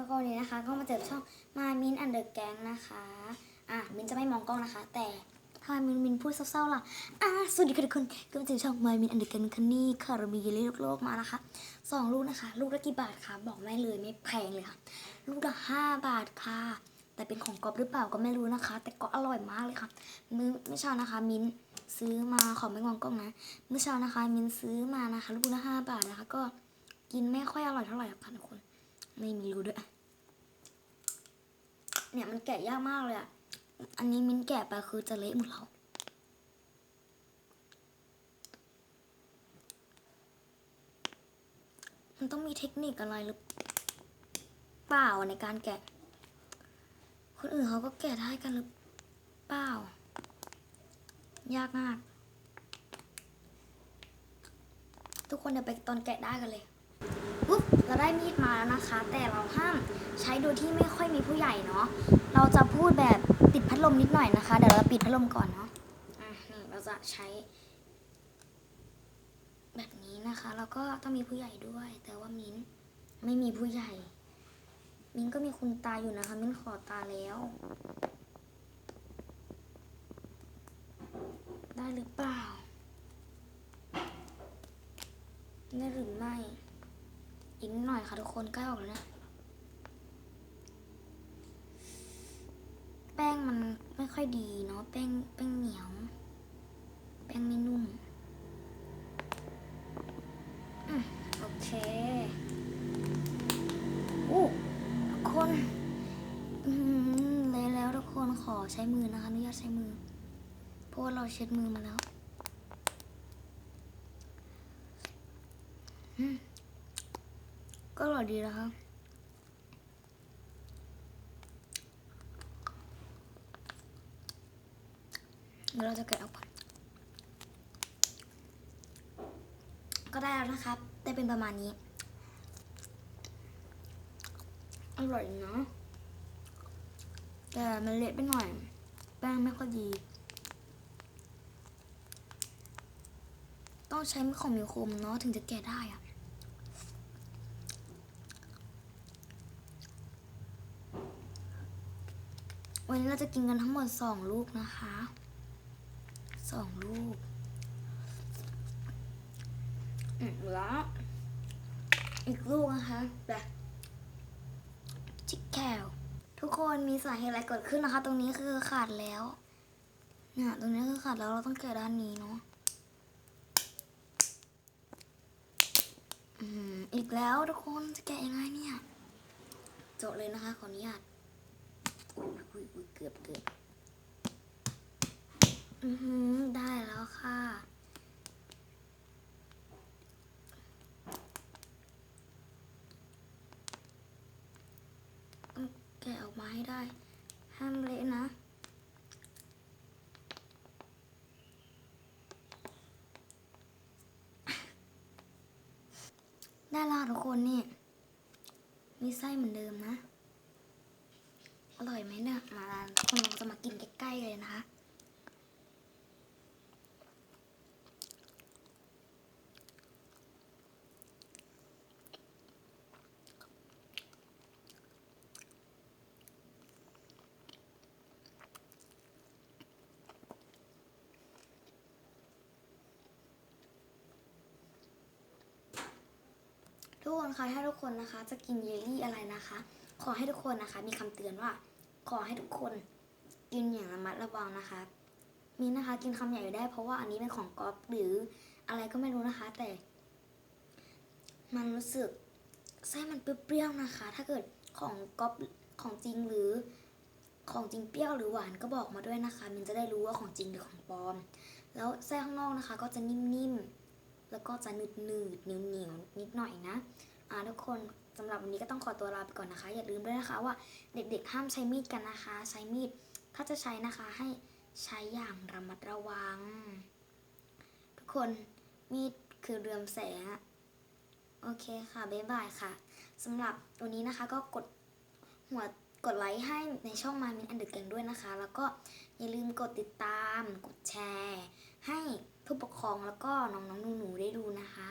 ทุกคนนี้นะคะ ก็มาเจอช่องมามินอันเดอร์แกงนะคะ อะมินจะไม่มองกล้องนะคะ แต่ถ้ามินมินพูดเศร้าๆล่ะอะสวัสดีค่ะทุกคนก็มาเจอช่องมามินอันเดอร์แกงคันนี่คาราบีเล่โลกๆมานะคะสองลูกนะคะ ลูกละกี่บาทคะบอกไม่เลยไม่แพงเลยค่ะ ลูกละห้าบาทค่ะ แต่เป็นของกอบหรือเปล่าก็ไม่รู้นะคะ แต่ก็อร่อยมากเลยค่ะมื้อเมื่อเช้านะคะ มินซื้อมาขอไม่มองกล้องนะเมื่อเช้านะคะ มินซื้อมานะคะ ลูกละห้าบาทนะคะ ก็กินไม่ค่อยอร่อยเท่าไหร่ค่ะทุกคน ไม่มีรู้ด้วย เนี่ยมันแกะยากมากเลยอะ อันนี้มิ้นแกะไปคือจะเละหมดแล้วมันต้องมีเทคนิคอะไรหรือเปล่าในการแกะ คนอื่นเขาก็แกะได้กันหรือเปล่า ยากมาก ทุกคนเดี๋ยวไปตอนแกะได้กันเลย ปุ๊บเราได้มีดมาแล้วนะคะ แต่เราห้ามใช้โดยที่ไม่ค่อยมีผู้ใหญ่เนาะเราจะพูดแบบปิดพัดลมนิดหน่อยนะคะเดี๋ยวเราปิดพัดลมก่อนเนาะอะนี่เราจะใช้ แบบนี้นะคะ แล้วก็ต้องมีผู้ใหญ่ด้วย แต่ว่ามิ้นไม่มีผู้ใหญ่ มิ้นก็มีคุณตาอยู่นะคะ มิ้นขอตาแล้ว ได้หรือเปล่าได้หรือไม่ อีกนิดหน่อยค่ะทุกคนใกล้ออกแล้วนะ แป้งมันไม่ค่อยดีเนาะแป้งแป้งเหนียว แป้งไม่นุ่มโอเคอู้ทุกคนเลยแล้วทุกคนขอใช้มือนะคะอนุญาตใช้มือเพราะเราเช็ดมือมาแล้ว อืม ก็อร่อยดีนะคะเดี๋ยวเราจะแกะออกก่อนก็ได้แล้วนะครับ ได้เป็นประมาณนี้ อร่อยเนาะ แต่มันเละไปหน่อย แป้งไม่ค่อยดี ต้องใช้ของมีคมเนาะถึงจะแกะได้อะ วันนี้เราจะกินกันทั้งหมดสองลูกนะคะสองลูกแล้วอีกลูกนะคะแบบชิคแคลทุกคนมีสาเหตุอะไรเกิดขึ้นนะคะ ตรงนี้คือขาดแล้วเนี่ยตรงนี้คือขาดแล้วเราต้องแกะด้านนี้เนาะอีกแล้วทุกคนจะแกะยังไงเนี่ยจทย์เลยนะคะขออนุญาต เกือบเกือบอือหือได้แล้วค่ะ แกะออกมาให้ได้ ห้ามเละนะได้แล้วทุกคนนี่ มีไส้เหมือนเดิมนะ ร่อยไหมเนี่ย มาคนเราจะมากินใกล้ๆเลยนะคะ ทุกคนคะถ้าทุกคนนะคะ จะกินเยลลี่อะไรนะคะ ขอให้ทุกคนนะคะ มีคำเตือนว่า ขอให้ทุกคนกินอย่างระมัดระวังนะคะ มีนะคะกินคำใหญ่ได้เพราะว่าอันนี้เป็นของก๊อฟหรืออะไรก็ไม่รู้นะคะ แต่ มันรู้สึกไส้มันเปรี้ยวๆนะคะ ถ้าเกิดของก๊อฟของจริงหรือของจริงเปรี้ยวหรือหวานก็บอกมาด้วยนะคะมันจะได้รู้ว่าของจริงหรือของปลอม แล้วไส้ข้างนอกนะคะ ก็จะนิ่มๆ แล้วก็จะหนืดหนืดๆเหนียวๆนิดหน่อยนะ อ่าทุกคนสำหรับวันนี้ก็ต้องขอตัวลาไปก่อนนะคะ อย่าลืมด้วยนะคะว่าเด็กๆ ห้ามใช้มีดกันนะคะ ใช้มีดถ้าจะใช้นะคะให้ใช้อย่างระมัดระวัง ทุกคนมีดคือเรืองแสงโอเคค่ะบ๊ายบายค่ะสำหรับวันนี้นะคะก็กดหัวกดไลค์ให้ในช่องมามินอันเดอร์แกงด้วยนะคะ แล้วก็อย่าลืมกดติดตาม กดแชร์ ให้ผู้ปกครองแล้วก็น้องๆหนูๆได้ดูนะคะ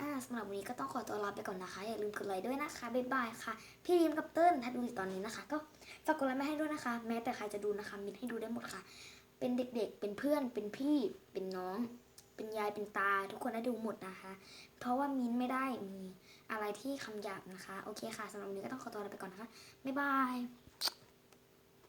อ่าสำหรับวันนี้ก็ต้องขอตัวลาไปก่อนนะคะ อย่าลืมกดไลค์ด้วยนะคะ บ๊ายบายค่ะ พี่ยิมกับเติ้ลถ้าดูอยู่ตอนนี้นะคะ ก็ฝากกดไลค์มาให้ด้วยนะคะ แม้แต่ใครจะดูนะคะ มินให้ดูได้หมดค่ะ เป็นเด็กๆ เป็นเพื่อน เป็นพี่ เป็นน้อง เป็นยาย เป็นตา ทุกคนได้ดูหมดนะคะ เพราะว่ามินไม่ได้มีอะไรที่คำหยาบนะคะ โอเคค่ะสำหรับวันนี้ก็ต้องขอตัวลาไปก่อนนะคะ บ๊ายบาย